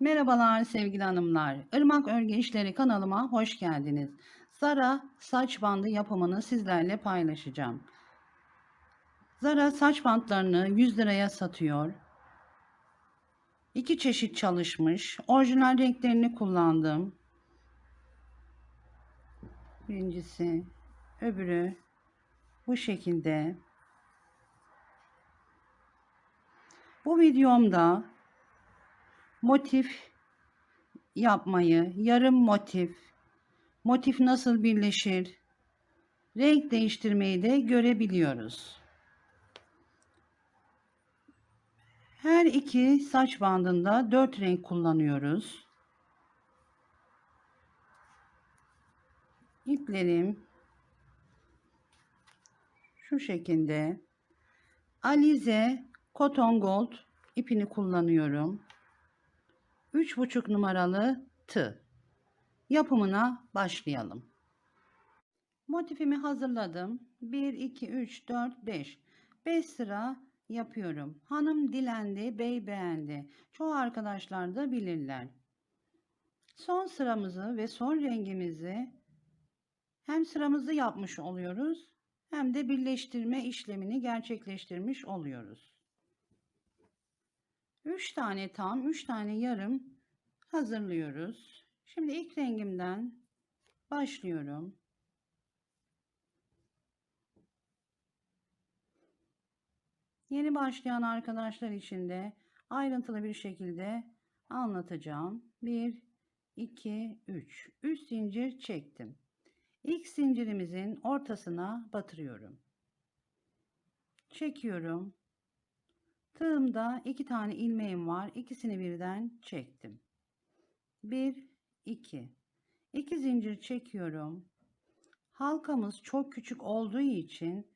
Merhabalar sevgili hanımlar. Irmak Örgü İşleri kanalıma hoş geldiniz. Zara saç bandı yapımını sizlerle paylaşacağım. Zara saç bantlarını 100 liraya satıyor. İki çeşit çalışmış. Orijinal renklerini kullandım. Birincisi, öbürü bu şekilde. Bu videomda motif yapmayı, yarım motif, motif nasıl birleşir, renk değiştirmeyi de görebiliyoruz. Her iki saç bandında dört renk kullanıyoruz. İplerim şu şekilde. Alize Cotton Gold ipini kullanıyorum. 3,5 numaralı tığ. Yapımına başlayalım. Motifimi hazırladım. 1, 2, 3, 4, 5. 5 sıra yapıyorum. Hanım dilendi, bey beğendi. Çoğu arkadaşlar da bilirler. Son sıramızı ve son rengimizi hem sıramızı yapmış oluyoruz hem de birleştirme işlemini gerçekleştirmiş oluyoruz. 3 tane tam, 3 tane yarım hazırlıyoruz. Şimdi ilk rengimden başlıyorum. Yeni başlayan arkadaşlar için de ayrıntılı bir şekilde anlatacağım. 1 2 3 3 zincir çektim. İlk zincirimizin ortasına batırıyorum. Çekiyorum. Tığımda iki tane ilmeğim var. İkisini birden çektim. 1 2 2 zincir çekiyorum. Halkamız çok küçük olduğu için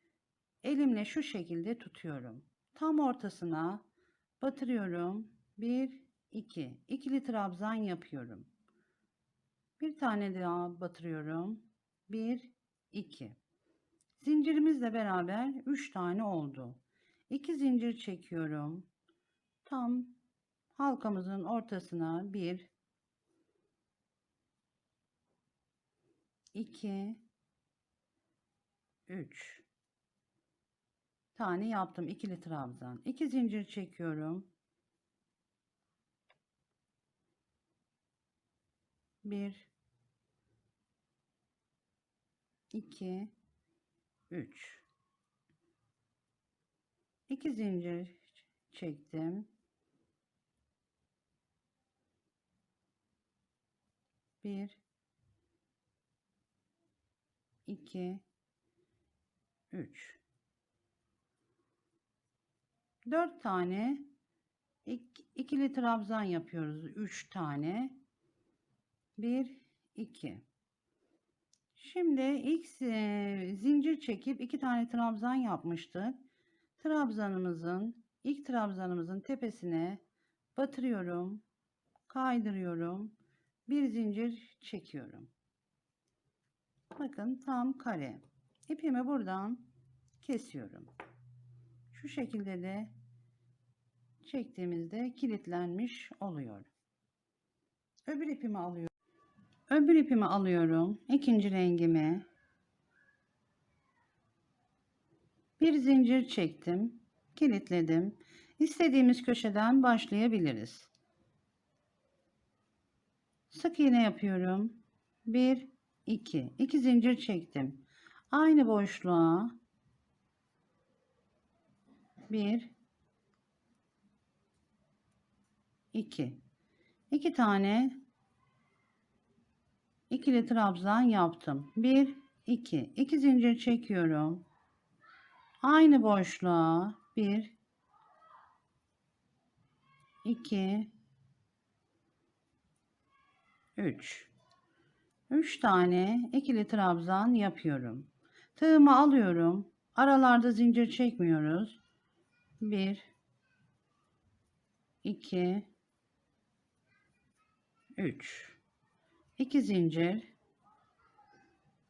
elimle şu şekilde tutuyorum. Tam ortasına batırıyorum. 1 2 ikili trabzan yapıyorum. Bir tane daha batırıyorum. 1 2 Zincirimizle beraber 3 tane oldu. 2 zincir çekiyorum. Tam halkamızın ortasına 1 2 3 tane yaptım ikili trabzan. 2 zincir çekiyorum. 1 2 3 2 zincir çektim. 1 2 3 4 tane. İkili trabzan yapıyoruz. 3 tane. 1 2 Şimdi ilk zincir çekip iki tane trabzan yapmıştık. Trabzanımızın ilk trabzanımızın tepesine batırıyorum, kaydırıyorum, bir zincir çekiyorum. Bakın tam kare. İpimi buradan kesiyorum. Şu şekilde de çektiğimizde kilitlenmiş oluyor. Öbür ipimi alıyorum. Öbür ipimi alıyorum. ikinci rengimi. Bir zincir çektim. Kilitledim. İstediğimiz köşeden başlayabiliriz. Sık iğne yapıyorum. 1 2 2 zincir çektim. Aynı boşluğa 1 2 2 tane ikili trabzan yaptım. 1 2 2 zincir çekiyorum. Aynı boşluğa 1 2 3 3 tane ikili trabzan yapıyorum. Tığımı alıyorum. Aralarda zincir çekmiyoruz. 1 2 3 2 zincir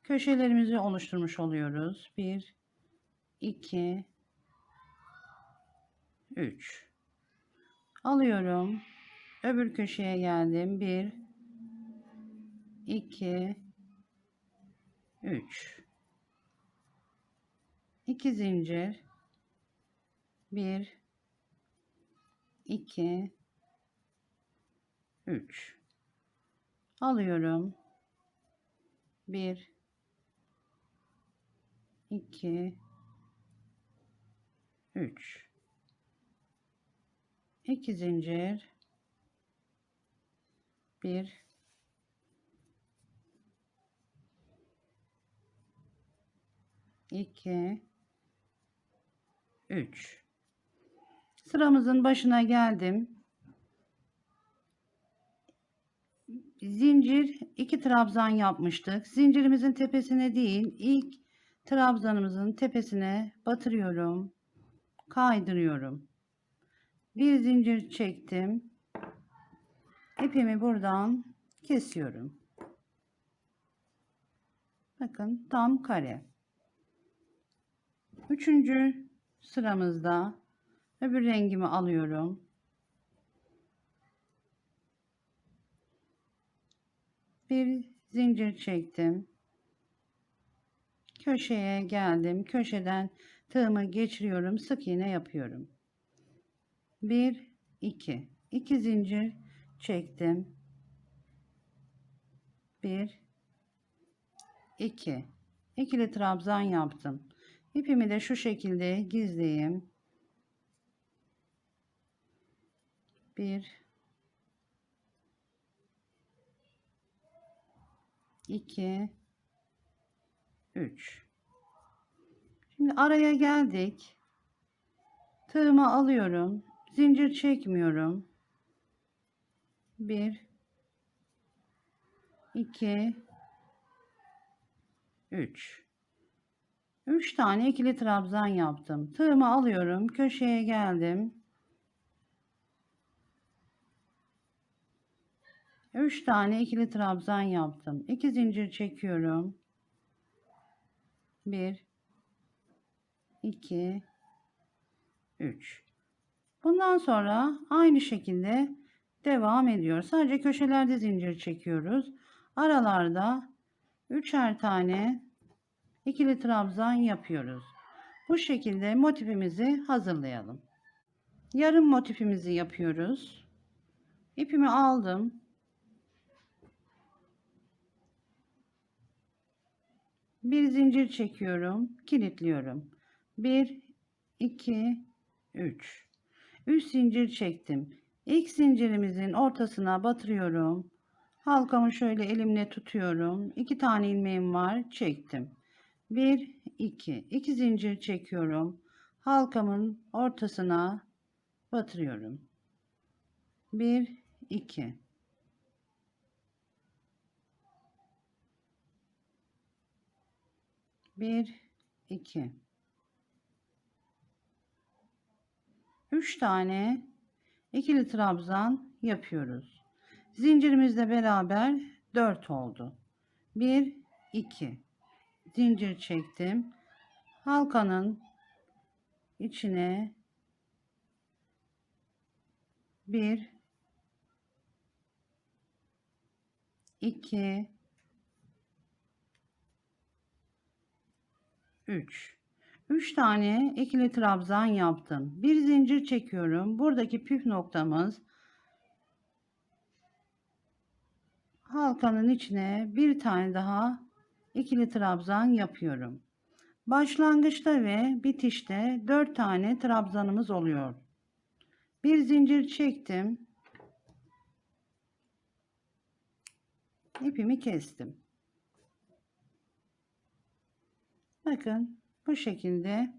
köşelerimizi oluşturmuş oluyoruz. 1 2 3 alıyorum. Öbür köşeye geldim. 1 2 3 2 zincir. 1 2 3 alıyorum. 1 2 3 2 zincir 1 2 3 Sıramızın başına geldim. Zincir iki trabzan yapmıştık. Zincirimizin tepesine değil, ilk trabzanımızın tepesine batırıyorum. Kaydırıyorum. Bir zincir çektim. İpimi buradan kesiyorum. Bakın tam kare. Üçüncü sıramızda öbür rengimi alıyorum. Bir zincir çektim. Köşeye geldim. Köşeden tığımı geçiriyorum. Sık iğne yapıyorum. 1 2 2 zincir çektim. 1 2 ikili trabzan yaptım. İpimi de şu şekilde gizleyeyim. 1 2 3 Şimdi araya geldik. Tığımı alıyorum. Zincir çekmiyorum. 1 2 3 3 tane ikili trabzan yaptım. Tığımı alıyorum. Köşeye geldim. 3 tane ikili trabzan yaptım. 2 zincir çekiyorum. 1 2 3 Bundan sonra aynı şekilde devam ediyor. Sadece köşelerde zincir çekiyoruz. Aralarda üçer tane ikili trabzan yapıyoruz. Bu şekilde motifimizi hazırlayalım. Yarım motifimizi yapıyoruz. İpimi aldım. Bir zincir çekiyorum, kilitliyorum. 1 2 3 3 zincir çektim. İlk zincirimizin ortasına batırıyorum. Halkamı şöyle elimle tutuyorum. 2 tane ilmeğim var, çektim. 1 2 2 zincir çekiyorum. Halkamın ortasına batırıyorum. 1 2 1 2 3 tane ikili trabzan yapıyoruz. Zincirimizle beraber 4 oldu. 1 2 zincir çektim. Halkanın içine 1 2 3 3 tane ikili trabzan yaptım. Bir zincir çekiyorum. Buradaki püf noktamız halkanın içine bir tane daha ikili trabzan yapıyorum. Başlangıçta ve bitişte 4 tane trabzanımız oluyor. Bir zincir çektim. İpimi kestim. Bakın bu şekilde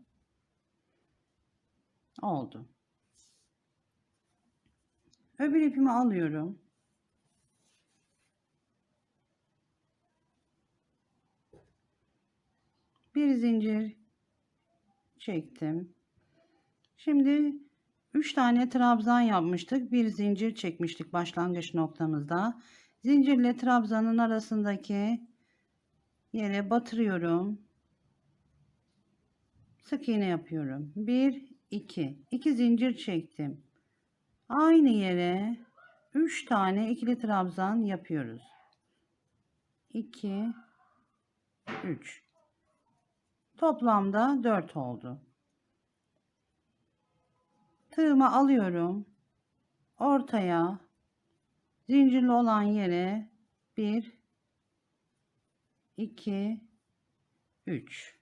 oldu. Öbür ipimi alıyorum. Bir zincir çektim. Şimdi 3 tane trabzan yapmıştık. Bir zincir çekmiştik başlangıç noktamızda. Zincirle trabzanın arasındaki yere batırıyorum sık iğne yapıyorum. 1 2 2 zincir çektim. Aynı yere 3 tane ikili trabzan yapıyoruz. 2 3 Toplamda 4 oldu. Tığımı alıyorum. Ortaya zincirli olan yere 1 2 3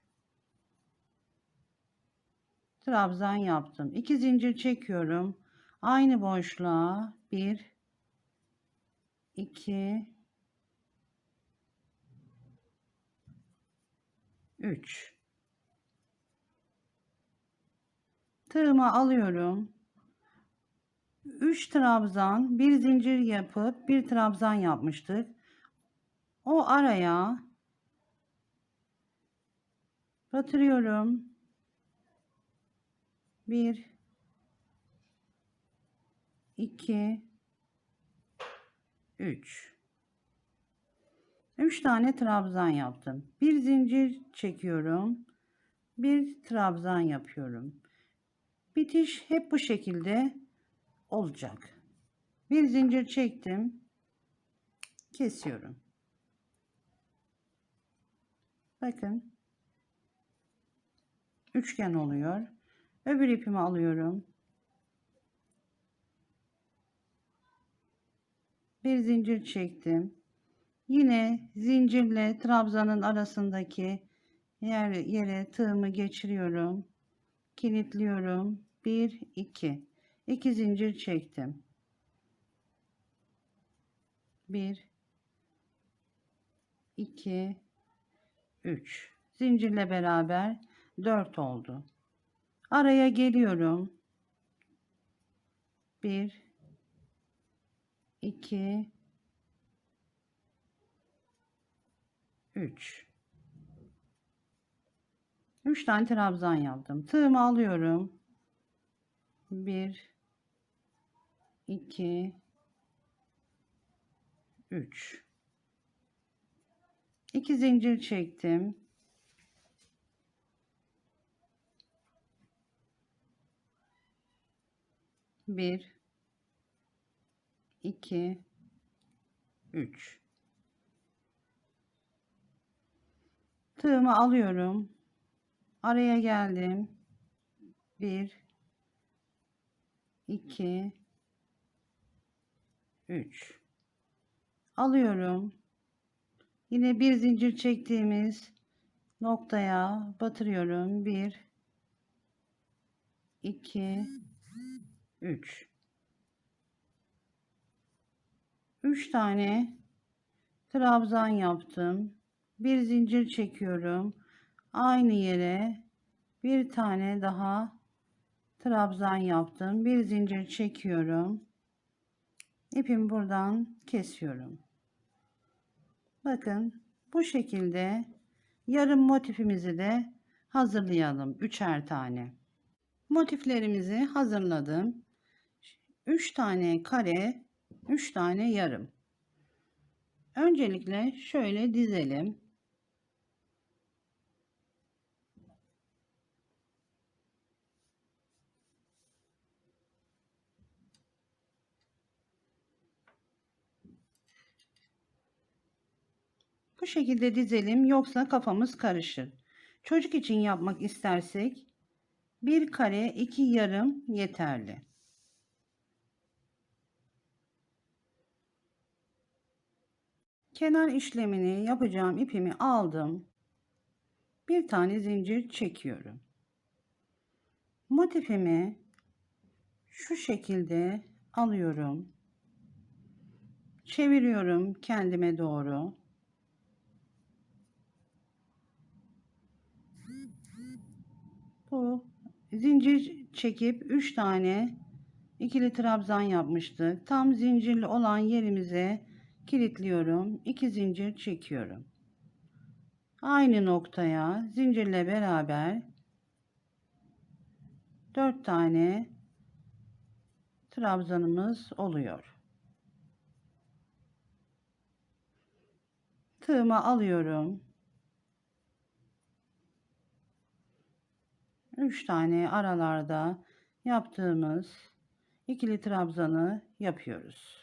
trabzan yaptım. 2 zincir çekiyorum. Aynı boşluğa 1 2 3 Tığımı alıyorum. 3 trabzan, bir zincir yapıp bir trabzan yapmıştık. O araya batırıyorum. 1 2 3 3 tane trabzan yaptım. Bir zincir çekiyorum. Bir trabzan yapıyorum. Bitiş hep bu şekilde olacak. Bir zincir çektim. Kesiyorum. Bakın. Üçgen oluyor. Öbür ipimi alıyorum. Bir zincir çektim. Yine zincirle trabzanın arasındaki yer, yere tığımı geçiriyorum. Kilitliyorum. 1 2 2 zincir çektim. 1 2 3 zincirle beraber 4 oldu. Araya geliyorum. 1 2 3 3 tane trabzan yaptım. Tığımı alıyorum. 1 2 3 2 zincir çektim. Bir, iki, üç. Tığımı alıyorum. Araya geldim. Bir, iki, üç. Alıyorum. Yine bir zincir çektiğimiz noktaya batırıyorum. Bir, iki, üç. Üç tane trabzan yaptım. Bir zincir çekiyorum. Aynı yere bir tane daha trabzan yaptım. Bir zincir çekiyorum. İpimi buradan kesiyorum. Bakın bu şekilde yarım motifimizi de hazırlayalım. Üçer tane. Motiflerimizi hazırladım. 3 tane kare, 3 tane yarım. Öncelikle şöyle dizelim. Bu şekilde dizelim yoksa kafamız karışır. Çocuk için yapmak istersek bir kare iki yarım yeterli. Kenar işlemini yapacağım ipimi aldım. Bir tane zincir çekiyorum. Motifimi şu şekilde alıyorum. Çeviriyorum kendime doğru. Bu zincir çekip 3 tane ikili trabzan yapmıştık. Tam zincirli olan yerimize kilitliyorum. 2 zincir çekiyorum. Aynı noktaya zincirle beraber 4 tane trabzanımız oluyor. Tığımı alıyorum. 3 tane aralarda yaptığımız ikili trabzanı yapıyoruz.